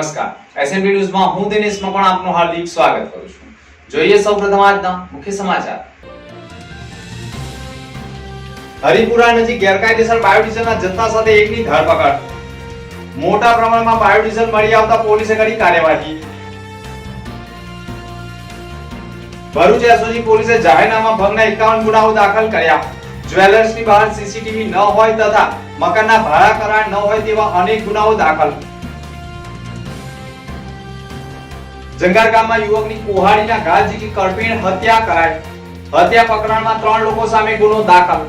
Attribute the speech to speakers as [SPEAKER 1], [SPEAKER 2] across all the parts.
[SPEAKER 1] નમસ્કાર. એસએનબી ન્યૂઝમાં હું દિનેશ મકવાણ આપનું હાર્દિક સ્વાગત કરું છું. જોઈએ સૌપ્રથમ આજના મુખ્ય સમાચાર. હરિપુરા નજીક ગેરકાયદેસર બાયોડીઝલના જથ્થા સાથે એકની ધરપકડ મોટા પ્રમાણમાં બાયોડીઝલ મળી આવતા પોલીસે કરી કાર્યવાહી. ભરૂચ એસઓજી પોલીસે જાહેરનામા ભંગના એકાવન ગુનાઓ દાખલ કર્યા. જ્વેલર્સની બહાર સીસીટીવી ન હોય તથા મકાનના ભાડા કરાર ન હોય તેવા અનેક ગુનાઓ દાખલ. જંગાર ગામમાં યુવકની કુહાડીના ઘા ઝીકી કરપીણ હત્યા કરાઈ. હત્યા પ્રકરણમાં ત્રણ લોકો સામે ગુનો દાખલ.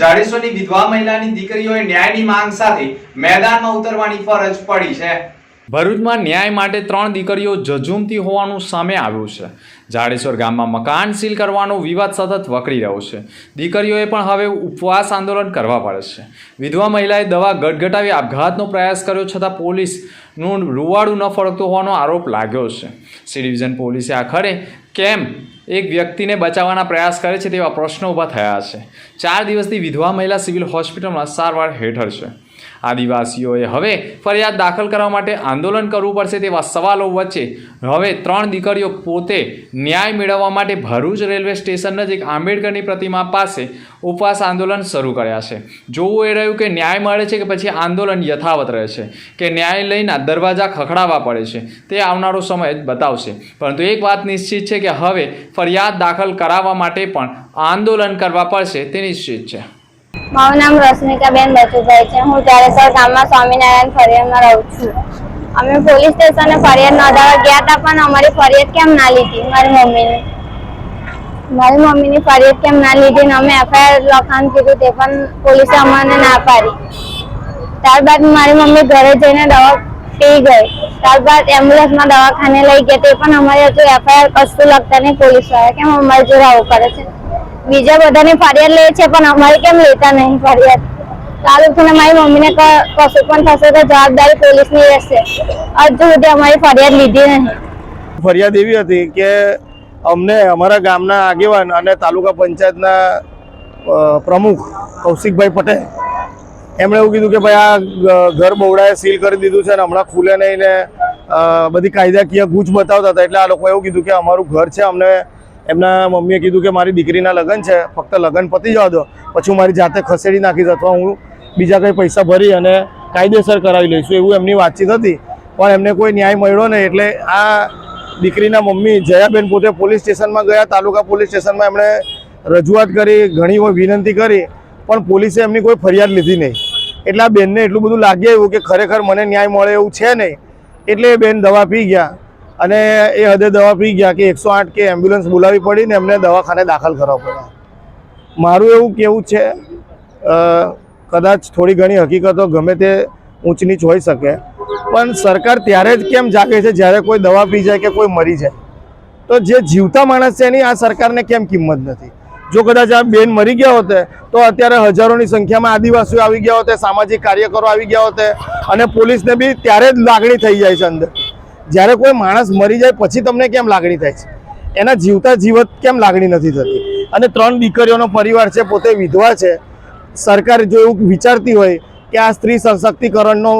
[SPEAKER 1] જાડેશ્વરની વિધવા મહિલાની દીકરીઓએ ન્યાયની માંગ સાથે મેદાનમાં ઉતરવાની ફરજ પડી છે. ભરૂચમાં ન્યાય માટે ત્રણ દીકરીઓ જજુમતી હોવાનું સામે આવ્યું છે. જાડેશ્વર ગામમાં મકાન સીલ કરવાનો વિવાદ સતત વકરી રહ્યો છે. દીકરીઓએ પણ હવે ઉપવાસ આંદોલન કરવા પડે છે. વિધવા મહિલાએ દવા ગટગટાવી આપઘાતનો પ્રયાસ કર્યો છતાં પોલીસનું રૂવાડું ન ફળકતું હોવાનો આરોપ લાગ્યો છે. સી ડિવિઝન પોલીસે આખરે કેમ? એક વ્યક્તિને બચાવવાના પ્રયાસ કરે છે તેવા પ્રશ્નો ઊભા થયા છે. ચાર દિવસથી વિધવા મહિલા સિવિલ હોસ્પિટલમાં સારવાર હેઠળ છે. આદિવાસીઓએ. હવે ફરિયાદ દાખલ કરવા માટે આંદોલન કરવું પડશે તેવા સવાલો વચ્ચે. હવે ત્રણ દીકરીઓ પોતે ન્યાય મેળવવા માટે ભરૂચ રેલવે સ્ટેશન નજીક આંબેડકરની પ્રતિમા પાસે ઉપવાસ આંદોલન શરૂ કર્યા છે. જોવું એ રહ્યું કે ન્યાય મળે છે કે પછી આંદોલન યથાવત રહે છે કે ન્યાયાલયના દરવાજા ખખડાવવા પડે છે તે આવનારો સમય જ બતાવશે. પરંતુ એક વાત નિશ્ચિત છે કે હવે ફરિયાદ દાખલ કરાવવા માટે પણ આંદોલન કરવા પડશે તે નિશ્ચિત છે.
[SPEAKER 2] મારું નામ રશ્મિકાબેન બચુભાઈ છે. હું ચારેસર ગામમાં સ્વામિનારાયણ ફરિયાદમાં રહું છું. અમે પોલીસ સ્ટેશને ફરિયાદ નોંધાવવા ગયા હતા, પણ અમારી ફરિયાદ કેમ ના લીધી? મારી મમ્મીને. મારી મમ્મીની ફરિયાદ કેમ ના લીધી ને અમે એફઆઈઆર લખાણ કીધું તે પણ પોલીસે અમને ના પાડી. ત્યારબાદ મારી મમ્મી ઘરે જઈને દવા પી ગઈ. ત્યારબાદ એમ્બ્યુલન્સમાં દવાખાને લઈ ગયા. તે પણ અમારે હજુ એફઆઈઆર કશું લખતા નહીં પોલીસવાળા. કેમ અમારે જોડે આવું કરે છે? બીજા બધાની ફરિયાદ લે છે, પણ અમારી કેમ લેતા નહીં ફરિયાદ? ચાલુ થઈને મારી મમ્મીને કશું પણ થશે તો જવાબદારી પોલીસની રહેશે. હજુ સુધી અમારી ફરિયાદ લીધી નહીં.
[SPEAKER 3] ફરિયાદ એવી હતી કે અમને અમારા ગામના આગેવાન અને તાલુકા પંચાયતના પ્રમુખ કૌશિકભાઈ પટેલ, એમણે એવું કીધું કે ભાઈ આ ઘર બહુડાએ સીલ કરી દીધું છે અને હમણાં ખુલે નહીં ને બધી કાયદાકીય ગૂંચ બતાવતા હતા. એટલે આ લોકોએ એવું કીધું કે અમારું ઘર છે, અમને એમના મમ્મીએ કીધું કે મારી દીકરીના લગ્ન છે, ફક્ત લગ્ન પતી જવા દો. પછી મારી જાતે ખસેડી નાખીશ અથવા હું બીજા કંઈ પૈસા ભરી અને કાયદેસર કરાવી લઈશું એવું એમની વાતચીત હતી. પણ એમને કોઈ ન્યાય મળ્યો નહીં એટલે આ દીકરીના મમ્મી જયાબેન પોતે પોલીસ સ્ટેશનમાં ગયા, તાલુકા પોલીસ સ્ટેશનમાં એમણે રજૂઆત કરી, ઘણી વિનંતી કરી, પણ પોલીસે એમની કોઈ ફરિયાદ લીધી નહીં. એટલે આ બેનને એટલું બધું લાગી આવ્યું કે ખરેખર મને ન્યાય મળે એવું છે નહીં. એટલે એ બેન દવા પી ગયા. અને એ હદે દવા પી ગયા કે એકસો આઠ કે એમ્બ્યુલન્સ બોલાવી પડી ને એમને દવાખાને દાખલ કરવા પડ્યા. મારું એવું કેવું છે કદાચ થોડી ઘણી હકીકતો ગમે તે ઊંચ નીચ હોઈ શકે, પણ સરકાર ત્યારે જ કેમ જાગે છે, જ્યારે કોઈ દવા પી જાય કે કોઈ મરી જાય? તો જે જીવતા માણસ છે એની આ સરકારને કેમ કિંમત નથી? જો કદાચ આ બેન મરી ગયા હોતે, તો અત્યારે હજારોની સંખ્યામાં આદિવાસીઓ આવી ગયા હોતે, સામાજિક કાર્યકરો આવી ગયા હોતે, અને પોલીસને બી ત્યારે જ લાગણી થઈ જાય છે અંદર. જ્યારે કોઈ માણસ મરી જાય, પછી તમને કેમ લાગણી થાય છે? એના જીવતા જીવત કેમ લાગણી નથી થતી? અને ત્રણ દીકરીઓનો પરિવાર છે, પોતે વિધવા છે. સરકાર જો એવું વિચારતી હોય કે આ સ્ત્રી સશક્તિકરણનો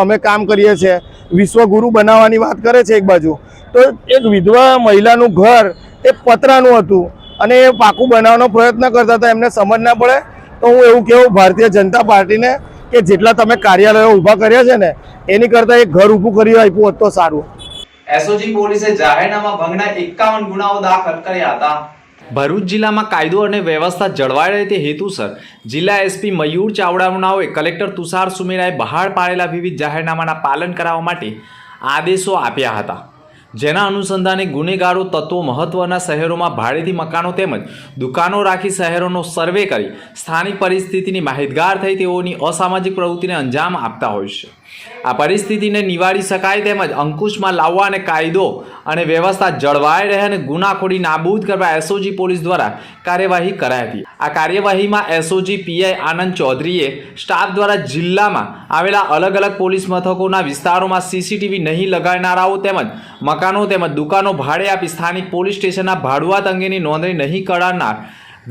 [SPEAKER 3] અમે કામ કરીએ છીએ, વિશ્વગુરુ બનાવવાની વાત કરે છે એક બાજુ, તો એક વિધવા મહિલાનું ઘર એ પતરાનું હતું અને એ પાકું બનાવવાનો પ્રયત્ન કરતા હતા, એમને સમજ ના પડે. તો હું એવું કહેવું ભારતીય જનતા પાર્ટીને કે જેટલા તમે કાર્યાલયો ઊભા કર્યા છે ને એની કરતાં એક ઘર ઊભું કરી આપ્યું હોત તો સારું.
[SPEAKER 1] એસઓજી પોલીસે જાહેરનામા ભંગના એકાવન ગુનાઓ દાખલ કર્યા હતા. ભરૂચ જિલ્લામાં કાયદો અને વ્યવસ્થા જળવાઈ રહે તે હેતુસર જિલ્લા એસપી મયુર ચાવડાનાઓએ કલેક્ટર તુષાર સુમેરાએ બહાર પાડેલા વિવિધ જાહેરનામાના પાલન કરાવવા માટે આદેશો આપ્યા હતા. જેના અનુસંધાને ગુનેગારો તત્વો મહત્વના શહેરોમાં ભાડેથી મકાનો તેમજ દુકાનો રાખી શહેરોનો સર્વે કરી સ્થાનિક પરિસ્થિતિની માહિતગાર થઈ તેઓની અસામાજિક પ્રવૃત્તિને અંજામ આપતા હોય છે. આ પરિસ્થિતિને નિવારી શકાય તેમજ અંકુશમાં લાવવા અને કાયદો અને વ્યવસ્થા જળવાઈ રહે અને ગુનાખોરી નાબૂદ કરવા એસઓજી પોલીસ દ્વારા કાર્યવાહી કરાઈ હતી. આ કાર્યવાહીમાં એસઓજી પીઆઈ આનંદ ચૌધરીએ સ્ટાફ દ્વારા જિલ્લામાં આવેલા અલગ અલગ પોલીસ મથકોના વિસ્તારોમાં સીસીટીવી નહીં લગાડનારાઓ તેમજ મકાનો તેમજ દુકાનો ભાડે આપી સ્થાનિક પોલીસ સ્ટેશનના ભાડુઆત અંગેની નોંધણી નહીં કરાવનાર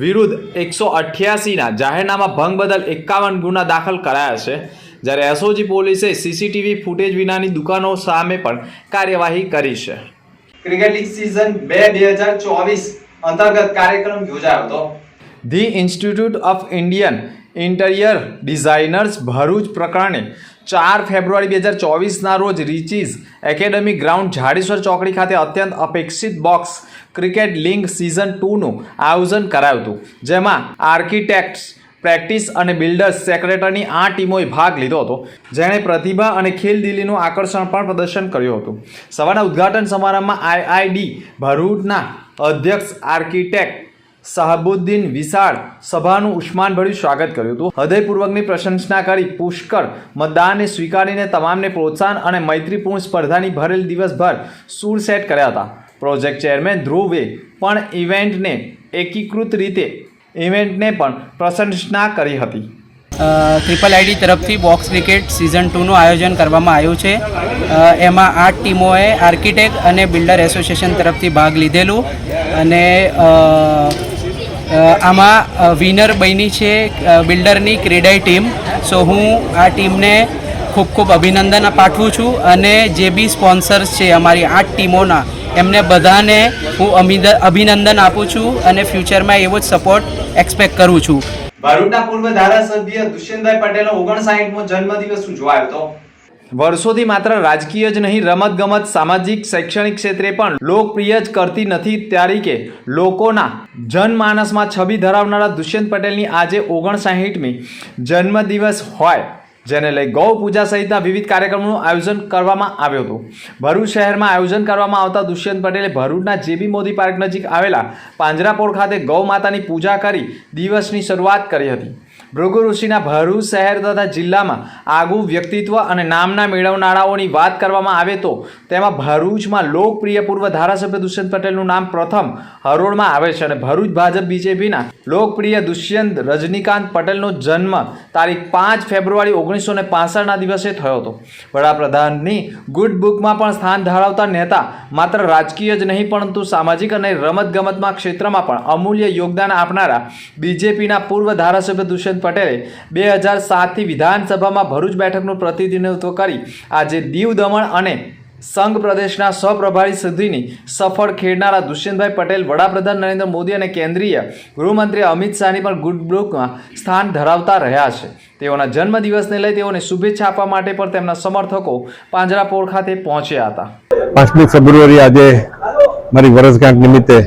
[SPEAKER 1] વિરુદ્ધ એકસો અઠ્યાસીના જાહેરનામા ભંગ બદલ એકાવન ગુના દાખલ કરાયા છે. જ્યારે એસઓજી પોલીસે સીસીટીવી ફૂટેજ વિનાની દુકાનો સામે પણ કાર્યવાહી કરી છે. ક્રિકેટ લીગ સિઝન બે બે હજાર ચોવીસ અંતર્ગત કાર્યક્રમ યોજાયો હતો. The institute of Indian interior designers Bharuch પ્રકરણે ચાર ફેબ્રુઆરી બે હજાર ચોવીસના રોજ રિચીઝ એકેડમી ગ્રાઉન્ડ ઝાડેશ્વર ચોકડી ખાતે અત્યંત અપેક્ષિત બોક્સ ક્રિકેટ લીગ સિઝન ટુનું આયોજન કરાયું હતું જેમાં આર્કિટેક્ટ્સ પ્રેક્ટિસ અને બિલ્ડર્સ સેક્રેટરીની આ ટીમોએ ભાગ લીધો હતો, જેણે પ્રતિભા અને ખેલદિલીનું આકર્ષણ પણ પ્રદર્શન કર્યું હતું. સવારના ઉદ્ઘાટન સમારંભમાં આઈઆઈડી ભરૂચના અધ્યક્ષ આર્કિટેક્ટ શાહબુદ્દીન વિશાળ સભાનું ઉષ્માનભર્યું સ્વાગત કર્યું હતું. હૃદયપૂર્વકની પ્રશંસા કરી પુષ્કળ મતદાનને સ્વીકારીને તમામને પ્રોત્સાહન અને મૈત્રીપૂર્ણ સ્પર્ધાની ભરેલ દિવસભર સૂર સેટ કર્યા હતા. પ્રોજેક્ટ ચેરમેન ધ્રુવે પણ ઇવેન્ટને એકીકૃત રીતે ઇવેન્ટને પણ પ્રશંસના કરી હતી.
[SPEAKER 4] ટ્રિપલ આઈડી તરફથી બોક્સ ક્રિકેટ સિઝન ટુનું આયોજન કરવામાં આવ્યું છે. એમાં આઠ ટીમોએ આર્કિટેક્ટ અને બિલ્ડર એસોસિએશન તરફથી ભાગ લીધેલું. અને આમાં વિનર બની છે બિલ્ડરની ક્રેડાઈ ટીમ. સો હું આ ટીમને ખૂબ ખૂબ અભિનંદન પાઠવું છું અને જે બી સ્પોન્સર્સ છે અમારી આઠ ટીમોના એમને બધાને હું અભિનંદન આપું છું અને ફ્યુચરમાં એવો જ સપોર્ટ એક્સપેક્ટ કરું છું.
[SPEAKER 1] ભરૂચના પૂર્વ ધારાસભ્ય દુષ્યંતભાઈ પટેલનો ઓગણસાઠમો જન્મદિવસ ઉજવાયો હતો. વર્ષોથી માત્ર રાજકીય જ નહીં રમતગમત સામાજિક શૈક્ષણિક ક્ષેત્રે પણ લોકપ્રિય જ કરતી નથી ત્યારે કે લોકોના જનમાનસમાં છબી ધરાવનારા દુષ્યંત પટેલની આજે ઓગણસાહીઠમી જન્મદિવસ હોય. જેને લઈ ગૌ પૂજા સહિતના વિવિધ કાર્યક્રમોનું આયોજન કરવામાં આવ્યું હતું. ભરૂચ શહેરમાં આયોજન કરવામાં આવતા દુષ્યંત પટેલે ભરૂચના જેબી મોદી પાર્ક નજીક આવેલા પાંજરાપોળ ખાતે ગૌ માતાની પૂજા કરી દિવસની શરૂઆત કરી હતી. ભૃગુ ઋષિના ભરૂચ શહેર તથા જિલ્લામાં આગવું વ્યક્તિત્વ અને નામના મેળવનારાઓની વાત કરવામાં આવે તો તેમાં ભરૂચમાં લોકપ્રિય પૂર્વ ધારાસભ્ય દુષ્યંત પટેલનું નામ પ્રથમ હરોળમાં આવે છે અને ભરૂચ ભાજપ બીજેપીના લોકપ્રિય દુષ્યંત રજનીકાંત પટેલનો જન્મ તારીખ પાંચ ફેબ્રુઆરી ઓગણીસો ને પાસઠના દિવસે થયો હતો. વડાપ્રધાનની ગુડ બુકમાં પણ સ્થાન ધરાવતા નેતા માત્ર રાજકીય જ નહીં, પરંતુ સામાજિક અને રમતગમતમાં ક્ષેત્રમાં પણ અમૂલ્ય યોગદાન આપનારા બીજેપીના પૂર્વ ધારાસભ્ય દુષ્યંત પટેલે બે હજાર સાતથી વિધાનસભામાં ભરૂચ બેઠકનું પ્રતિનિધિત્વ કરી આજે દીવ દમણ અને સંઘ પ્રદેશના સહપ્રભારી સુધીની સફળ ખેડનારા દુષ્યંતભાઈ પટેલ, વડાપ્રધાન નરેન્દ્ર મોદી અને કેન્દ્રીય ગૃહમંત્રી અમિત શાહની પણ ગુડ બ્લોકમાં સ્થાન ધરાવતા રહ્યા છે. તેઓના જન્મદિવસને લઈ તેઓને શુભેચ્છા આપવા માટે પણ તેમના સમર્થકો પાંજરાપોળ ખાતે પહોંચ્યા હતા.
[SPEAKER 5] પાંચમી ફેબ્રુઆરી આજે મારી વર્ષગાંઠ નિમિત્તે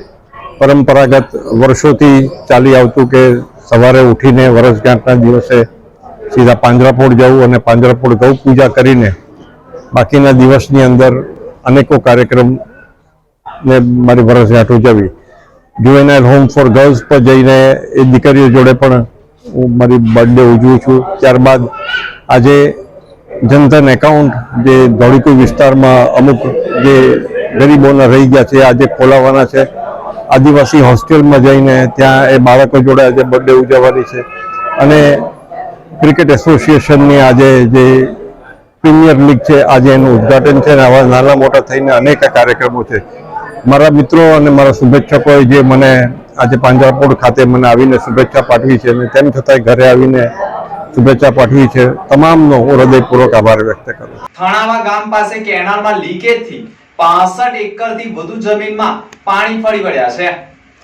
[SPEAKER 5] પરંપરાગત વર્ષોથી ચાલી આવતું કે સવારે ઉઠીને વરસગાંઠના દિવસે સીધા પાંજરાપોળ જવું અને પાંજરાપોળ ગૌ પૂજા કરીને બાકીના દિવસની અંદર અનેકો કાર્યક્રમ ને મારી વરસગાંઠ ઉજવી. જુએનાઇલ હોમ ફોર ગર્લ્સ પર જઈને એ દીકરીઓ જોડે પણ હું મારી બર્થડે ઉજવું છું. ત્યારબાદ આજે જનધન એકાઉન્ટ જે ધોળીકુઈ વિસ્તારમાં અમુક જે ગરીબોના રહી ગયા છે, આજે ખોલાવવાના છે. આદિવાસી હોસ્ટેલમાં જઈને ત્યાં એ બાળકો જોડે આજે બર્થડે ઉજવવાની છે. અને ક્રિકેટ એસોસિએશનની આજે જે પ્રીમિયર લીગ છે, આજે એનું ઉદ્ઘાટન છે અને આવા નાના મોટા થઈને અનેક કાર્યક્રમો છે. મારા મિત્રો અને મારા શુભેચ્છકોએ જે મને આજે પાંજરાપોળ ખાતે મને આવીને શુભેચ્છા પાઠવી છે અને તેમ છતાંય ઘરે આવીને શુભેચ્છા પાઠવી છે. તમામનો હું હૃદયપૂર્વક આભાર વ્યક્ત કરું.
[SPEAKER 1] થાણાવા ગામ પાસે કેનાલમાં લીકેજથી 65 એકરથી વધુ જમીનમાં પાણી ફરી વળ્યા છે.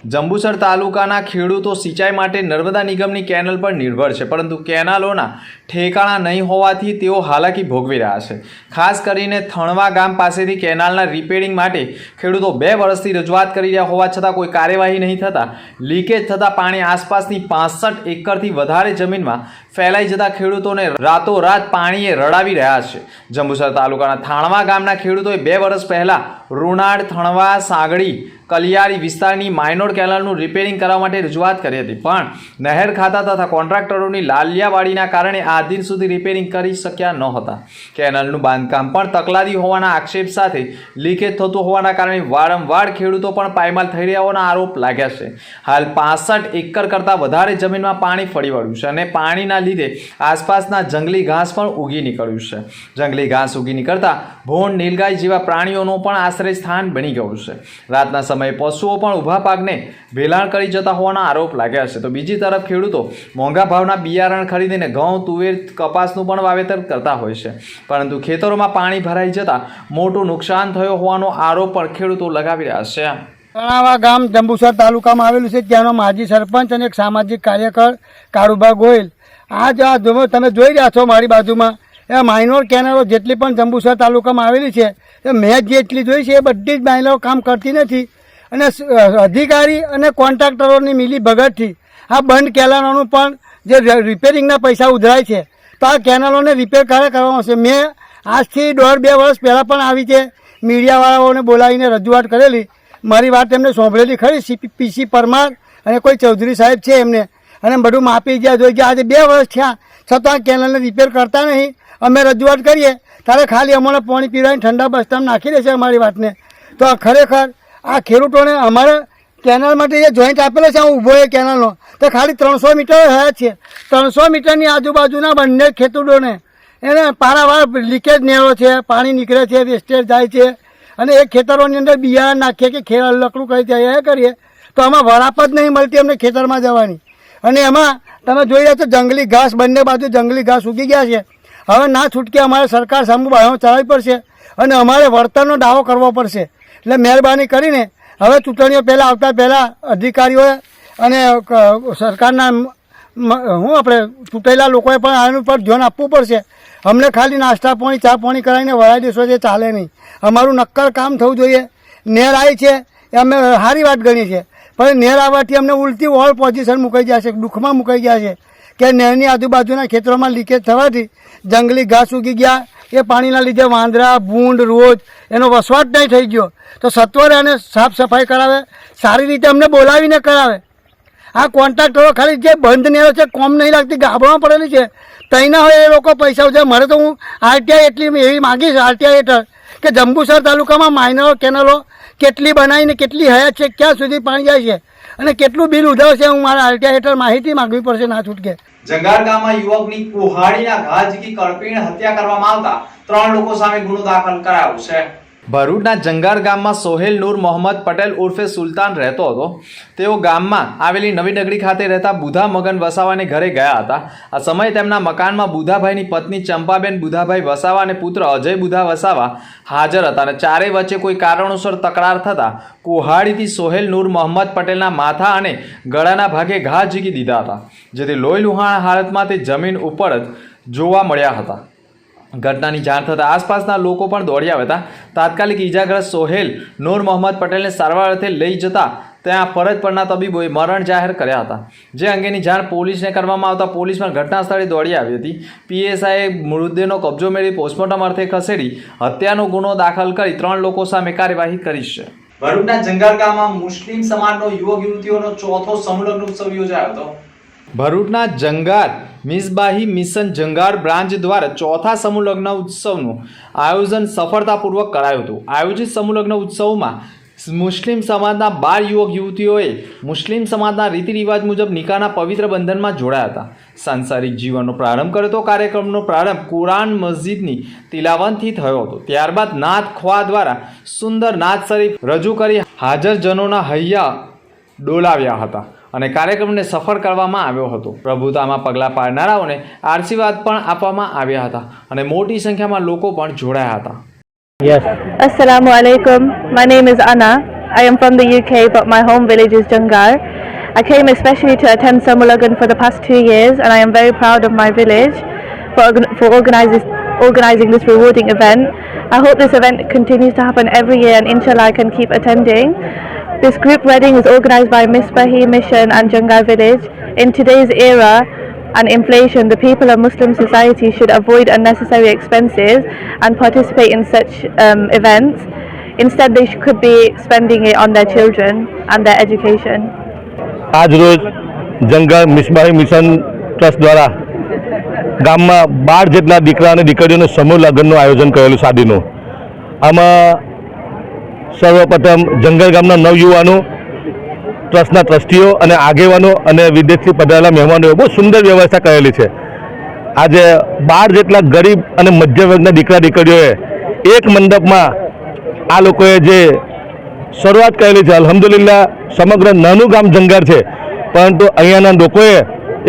[SPEAKER 1] જંબુસર તાલુકાના ખેડૂતો સિંચાઈ માટે નર્મદા નિગમની કેનલ પર નિર્ભર છે, પરંતુ કેનાલોના ઠેકાણા નહીં હોવાથી તેઓ હાલાકી ભોગવી રહ્યા છે. ખાસ કરીને થણવા ગામ પાસેથી કેનાલના રિપેરિંગ માટે ખેડૂતો બે વર્ષથી રજૂઆત કરી રહ્યા હોવા છતાં કોઈ કાર્યવાહી નહીં થતાં. લીકેજ થતાં પાણી આસપાસની પાસઠ એકરથી વધારે જમીનમાં ફેલાઈ જતા ખેડૂતોને રાતોરાત પાણીએ રડાવી રહ્યા છે. જંબુસર તાલુકાના થાણવા ગામના ખેડૂતોએ બે વર્ષ પહેલાં રૂણાડ થણવા, સાગડી, કલિયારી વિસ્તારની માઇનોર કેનાલનું રિપેરિંગ કરવા માટે રજૂઆત કરી હતી. પણ નહેર ખાતા તથા કોન્ટ્રાક્ટરોની લાલિયાવાડીના કારણે આ આજ દિન સુધી રિપેરિંગ કરી શક્યા ન હતા કેનલનું બાંધકામ પણ તકલાદી હોવાના આક્ષેપ સાથે લીકેજ થતું હોવાના કારણે વારંવાર ખેડૂતો પણ પાયમાલ થઈ રહ્યા હોવાના આરોપ લાગ્યા છે. હાલ પાસઠ એકર કરતાં વધારે જમીનમાં પાણી ફરી વળ્યું છે અને પાણીના લીધે આસપાસના જંગલી ઘાસ પણ ઉગી નીકળ્યું છે. જંગલી ઘાસ ઉગી નીકળતા ભોણ નીલગાય જેવા પ્રાણીઓનું પણ આશ્રય સ્થાન બની ગયું છે. રાતના સમયે પશુઓ પણ ઊભા પાકને ભેલાણ કરી જતા હોવાના આરોપ લાગ્યા છે. તો બીજી તરફ ખેડૂતો મોંઘા ભાવના બિયારણ ખરીદીને ઘઉં તુવેર કપાસનું પણ વાવેતર કરતા હોય છે. પરંતુ ખેતરોમાં પાણી ભરાઈ જતાં મોટું નુકસાન થયો હોવાનો આરોપ પણ ખેડૂતો લગાવી રહ્યા છે.
[SPEAKER 6] તણાવા ગામ જંબુસર તાલુકામાં આવેલું છે ત્યાંનો માજી સરપંચ અને એક સામાજિક કાર્યકર કાળુભા ગોયલ. આજ આ તમે જોઈ રહ્યા છો મારી બાજુમાં, એ માઇનોર કેનાલો જેટલી પણ જંબુસર તાલુકામાં આવેલી છે, એ મેં જેટલી જોઈ છે એ બધી જ માઇનોર કામ કરતી નથી. અને અધિકારી અને કોન્ટ્રાક્ટરોની મિલી ભગતથી આ બંધ કેનાલોનું પણ જે રિપેરિંગના પૈસા ઉધરાય છે, તો આ કેનાલોને રિપેર ક્યારે કરવામાં આવશે મેં આજથી દોઢ બે વર્ષ પહેલાં પણ આવી છે. મીડિયાવાળાઓને બોલાવીને રજૂઆત કરેલી. મારી વાત એમને સાંભળેલી ખરી. પીસી પરમાર અને કોઈ ચૌધરી સાહેબ છે એમને. અને બધું માપી ગયા, જોઈ ગયા. આજે બે વર્ષ થયા. છતાં કેનલને રિપેર કરતા નહીં. અમે રજૂઆત કરીએ. ત્યારે ખાલી અમને પાણી પીવડાવીને ઠંડા બસ્તામાં નાખી દેશે અમારી વાતને. તો આ ખરેખર આ ખેડૂતોને અમારે કેનાલ માટે જે જોઈન્ટ આપેલો છે ઊભો એ કેનાલનો. તો ખાલી ત્રણસો મીટર હયા છે. ત્રણસો મીટરની આજુબાજુના બંને ખેડૂતોને એને પારાવાર લીકેજ નેરો છે, પાણી નીકળે છે વેસ્ટેજ જાય છે. અને એ ખેતરોની અંદર બિયારણ નાખીએ કે ખેર લકડું કરી જાય એ કરીએ, તો આમાં વરાપ જ નહીં મળતી અમને ખેતરમાં જવાની. અને એમાં તમે જોઈ રહ્યા છો, જંગલી ઘાસ, બંને બાજુ જંગલી ઘાસ ઉગી ગયા છે. હવે ના છૂટકે અમારે સરકાર સામુ બાયો ચલાવવી પડશે. અને અમારે વળતરનો દાવો કરવો પડશે. એટલે મહેરબાની કરીને હવે ચૂંટણીઓ પહેલાં આવતા પહેલાં અધિકારીઓએ અને સરકારના હું આપણે ચૂંટાયેલા લોકોએ પણ આનું પર ધ્યાન આપવું પડશે. અમને ખાલી નાસ્તા પાણી, ચા પાણી કરાવીને વળાઈ દેશો જે ચાલે નહીં. અમારું નક્કર કામ થવું જોઈએ. નેર આવી છે, એ અમે સારી વાત ગણી છે. પણ નેર આવવાથી અમને ઉલટી ઓલ પોઝિશન મુકાઈ ગયા છે દુઃખમાં મુકાઈ ગયા છે કે નહેરની આજુબાજુના ખેતરોમાં લીકેજ થવાથી જંગલી ઘાસ ઉગી ગયા. એ પાણીના લીધે વાંદરા, ભૂંડ, રોજ એનો વસવાટ નહીં થઈ ગયો. તો સત્વરે એને સાફ સફાઈ કરાવે, સારી રીતે અમને બોલાવીને કરાવે. આ કોન્ટ્રાક્ટરો ખાલી જે બંધ નેરો છે, કોમ નહીં લાગતી, ગાબડમાં પડેલી છે. તઈના હોય એ લોકો પૈસા ઉછે મારે તો હું આરટીઆઈ એટલી એવી માગીશ આરટીઆઈ હેઠળ કે જંબુસર તાલુકામાં માઇનરો કેનલો કેટલી બનાવીને કેટલી હયાત છે, ક્યાં સુધી પાણી જાય છે. અને કેટલું બિલ ઉધાવશે હું મારા આરટીઆઈ હેઠળ માહિતી માગવી પડશે ના છૂટકે.
[SPEAKER 1] જંગાર ગામમાં યુવકની કુહાડીના ઘા ઝીકી કરપીણ હત્યા કરવામાં આવતા ત્રણ લોકો સામે ગુનો દાખલ કરાયો છે. ભરૂચના જંગાર ગામમાં સોહેલ નૂર મોહમ્મદ પટેલ ઉર્ફે સુલતાન રહેતો હતો. તેઓ ગામમાં આવેલી નવી નગરી ખાતે રહેતા બુધા મગન વસાવાને ઘરે ગયા હતા. આ સમયે તેમના મકાનમાં બુધાભાઈની પત્ની ચંપાબેન બુધાભાઈ વસાવા અને પુત્ર અજય બુધા વસાવા હાજર હતા અને ચારેય વચ્ચે કોઈ કારણોસર તકરાર થતાં કુહાડીથી સોહેલ નૂર મોહમ્મદ પટેલના માથા અને ગળાના ભાગે ઘા ઝીકી દીધા હતા, જેથી લોહી લુહાણ હાલતમાં તે જમીન ઉપર જ જોવા મળ્યા હતા. ઘટનાની જાણ થતાં આસપાસના લોકો પણ દોડી આવ્યા હતા. તાત્કાલિક ઈજાગ્રસ્ત સોહેલ નૂર મોહમ્મદ પટેલને સારવાર અર્થે લઈ જતા ત્યાં ફરજ પરના તબીબોએ મરણ જાહેર કર્યા હતા. જે અંગેની જાણ પોલીસને કરવામાં આવતા પોલીસ પણ ઘટના સ્થળે દોડી આવી હતી. પીએસઆઈએ મૃતદેહનો કબજો મેળવી પોસ્ટમોર્ટમ અર્થે ખસેડી હત્યાનો ગુનો દાખલ કરી ત્રણ લોકો સામે કાર્યવાહી કરી છે. ભરૂચના જંગલ મુસ્લિમ સમાજનો યુવક યુવતીઓનો ચોથો સમૂહલગ્ન ઉત્સવ યોજાયો હતો. ભરૂચના જંગાર મિસબાહી મિશન જંગાર બ્રાન્ચ દ્વારા ચોથા સમૂહ ઉત્સવનું આયોજન સફળતાપૂર્વક કરાયું હતું. આયોજિત સમૂહ ઉત્સવમાં મુસ્લિમ સમાજના બાર યુવક યુવતીઓએ મુસ્લિમ સમાજના રીતિ રિવાજ મુજબ નિકાહના પવિત્ર બંધનમાં જોડાયા હતા. સાંસારિક જીવનનો પ્રારંભ કર્યો હતો. કાર્યક્રમનો પ્રારંભ કુરાન મસ્જિદની તિલાવનથી થયો હતો. ત્યારબાદ નાથ ખ્વા દ્વારા સુંદર નાથ શરીફ રજૂ કરી હાજરજનોના હૈયા ડોલાવ્યા હતા. અને કાર્યક્રમને સફળ કરવામાં આવ્યો હતો પ્રભુતામાં પગલાં પાડનારાઓને આશીર્વાદ પણ આપવામાં આવ્યા હતા અને મોટી સંખ્યામાં લોકો પણ જોડાયા હતા
[SPEAKER 7] alaikum. My name is Anna. I am from the UK, but my home village is Jangar. I came especially to attend Samulagan for the past two years, and I am very proud of my village for, organ- for organizing, organizing this rewarding event. I hope this event continues to happen every year, and inshallah, I can keep attending. This group wedding is organized by Misbahi Mission and Jangar Village. In today's era, and inflation, the people of Muslim society should avoid unnecessary expenses and participate in such um, events. Instead, they sh- could be spending it on their children and their education.
[SPEAKER 8] આજ રોજ જંગલ મિસબાહી mission trust દ્વારા
[SPEAKER 9] ગામમાં બાર જેટલા દીકરા અને દીકરીઓનું સમૂહ લગ્નનું આયોજન કરેલું શાદીનું આમાં સર્વપ્રથમ જંગલ ગામના નવયુવાનો, ટ્રસ્ટના ટ્રસ્ટીઓ અને આગેવાનો અને વિદેશથી પધારેલા મહેમાનોએ બહુ સુંદર વ્યવસ્થા કરેલી છે. આજે બાર જેટલા ગરીબ અને મધ્યવર્ગના દીકરા દીકરીઓએ એક મંડપમાં આ લોકોએ જે શરૂઆત કરેલી છે અલહમદુલિલ્લા સમગ્ર નાનું ગામ જંગલ છે. પરંતુ અહીંયાના લોકોએ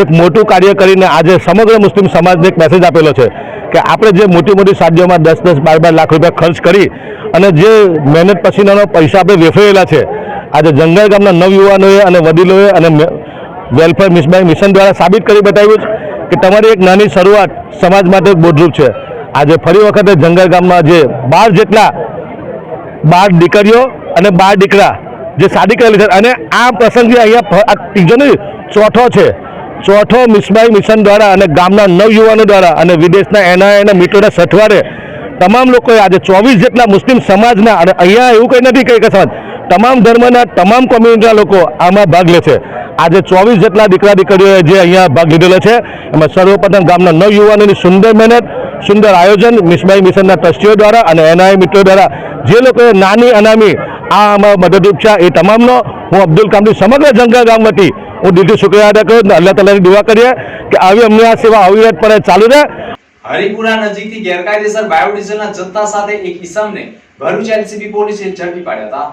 [SPEAKER 9] એક મોટું કાર્ય કરીને આજે સમગ્ર મુસ્લિમ સમાજને એક મેસેજ આપેલો છે કે આપણે જે મોટી મોટી શાદીઓમાં દસ દસ બાર બાર લાખ રૂપિયા ખર્ચ કરી અને જે મહેનત પસીનાનો પૈસા આપણે વેફરેલા છે, આજે જંગલ ગામના નવયુવાનોએ અને વડીલોએ અને વેલફેર મિશબાઈ મિશન દ્વારા સાબિત કરી બતાવ્યું છે કે તમારી એક નાની શરૂઆત સમાજ માટે બોધરૂપ છે. આજે ફરી વખતે જંગલ ગામમાં જે બાર જેટલા બાર દીકરીઓ અને બાર દીકરા જે શાદી કરેલી છે અને આ પ્રસંગે અહીંયા ત્રીજો નહીં ચોથો છે. ચોથો મિસબાઈ મિશન દ્વારા અને ગામના નવયુવાનો દ્વારા અને વિદેશના એનઆઈના મિત્રોના સથવારે તમામ લોકોએ આજે ચોવીસ જેટલા મુસ્લિમ સમાજના અને અહીંયા એવું કંઈ નથી કે સમાજ, તમામ ધર્મના તમામ કોમ્યુનિટીના લોકો આમાં ભાગ લે છે. આજે ચોવીસ જેટલા દીકરા દીકરીઓએ જે અહીંયા ભાગ લીધેલો છે, એમાં સર્વપ્રથમ ગામના નવયુવાનોની સુંદર મહેનત, સુંદર આયોજન મિસબાઈ મિશનના ટ્રસ્ટીઓ દ્વારા અને એનઆઈ મિત્રો દ્વારા, જે લોકોએ નાની અનામી, આ આમાં મદદરૂપ છે, એ તમામનો હું અબ્દુલ કામની સમગ્ર જંગા ગામ વતી હું દિલથી શુક્રિયા અદા કરું અલ્લાહ તાલાની દુઆ કરીએ કે આવી અમને આ સેવા અવિરતપણે ચાલુ રહે.
[SPEAKER 1] હરિપુરા નજીકથી ગેરકાયદેસર બાયોડીઝલના જથ્થા સાથે એક ઈસમને ભરૂચ એલસીબી પોલીસે ઝડપી પાડ્યા હતા.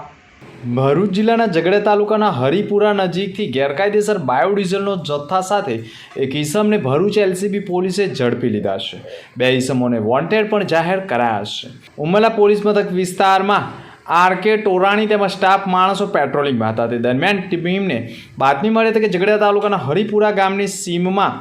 [SPEAKER 1] ભરૂચ જિલ્લાના ઝઘડા તાલુકાના હરિપુરા નજીકથી ગેરકાયદેસર બાયોડીઝલનો જથ્થા સાથે એક ઈસમને ભરૂચ એલસીબી પોલીસે ઝડપી લીધા છે. બે ઈસમોને વોન્ટેડ પણ જાહેર કરાયા છે. ઉમલા પોલીસ મથક વિસ્તારમાં આરકે ટોરાણી તેમજ સ્ટાફ માણસો પેટ્રોલિંગમાં હતા. તે દરમિયાન ટીમને બાતમી મળી હતી કે ઝઘડા તાલુકાના હરિપુરા ગામની સીમમાં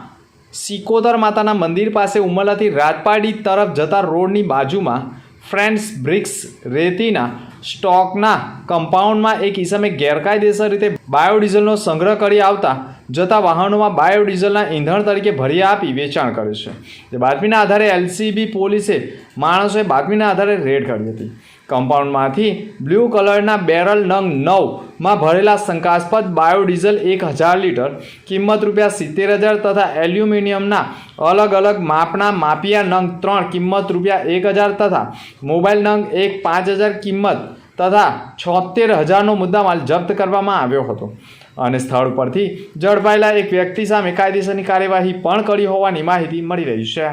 [SPEAKER 1] સિકોદર માતાના મંદિર પાસે ઉમરલાથી રાજપાડી તરફ જતા રોડની બાજુમાં ફ્રેન્ડ્સ બ્રિક્સ રેતીના સ્ટોકના કમ્પાઉન્ડમાં એક ઈસમે ગેરકાયદેસર રીતે બાયોડીઝલનો સંગ્રહ કરી આવતા જતા વાહનોમાં બાયોડીઝલના ઈંધણ તરીકે ભરી આપી વેચાણ કરે છે. તે બાતમીના આધારે એલસીબી પોલીસે માણસોએ બાતમીના આધારે રેડ કરી હતી. કમ્પાઉન્ડમાંથી બ્લુ કલરના બેરલ નંગ નવમાં ભરેલા શંકાસ્પદ બાયોડીઝલ એક હજાર લીટર, કિંમત રૂપિયા સિત્તેર હજાર તથા એલ્યુમિનિયમના અલગ અલગ માપના માપિયા નંગ ત્રણ, કિંમત રૂપિયા એક હજાર તથા મોબાઈલ નંગ એક, પાંચ હજાર કિંમત તથા છોતેર હજારનો મુદ્દામાલ જપ્ત કરવામાં આવ્યો હતો. અને સ્થળ પરથી ઝડપાયેલા એક વ્યક્તિ સામે કાયદેસરની કાર્યવાહી પણ કરી હોવાની માહિતી મળી રહી છે.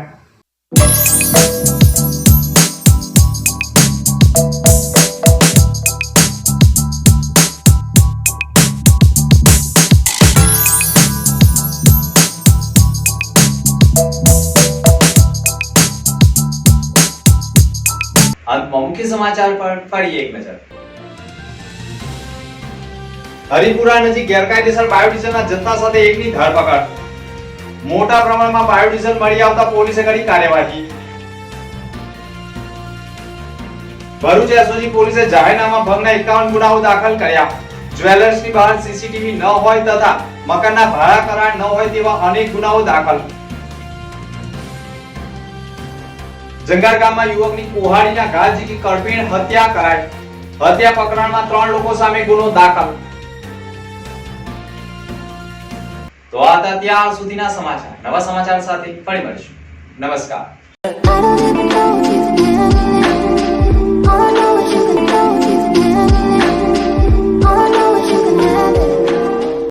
[SPEAKER 1] મુખ્ય સમાચાર પર ફરી એક નજર. હરિપુરા નજીક ગેરકાયદેસર બાયોડીઝલના જથ્થા સાથે એકની ધરપકડ. મોટા પ્રમાણમાં બાયોડીઝલ મળી આવતા પોલીસે કરી કાર્યવાહી. ભરૂચ એસઓજી પોલીસે જાહેરનામા ભંગના એકાવન ગુનાઓ દાખલ કર્યા. જ્વેલર્સની બહાર સીસીટીવી ન હોય તથા મકાનના ભાડા કરાર ન હોય તેવા અનેક ગુનાઓ દાખલ. જંગાર ગામમાં યુવકની કુહાડીના ઘા ઝીકી કરપીણ હત્યા કરાઈ. હત્યા પ્રકરણમાં ત્રણ લોકો સામે ગુનો દાખલ. તો આ હતા ત્યાં સુધીના સમાચાર. નવા સમાચાર સાથે ફરી મળીશું. નમસ્કાર.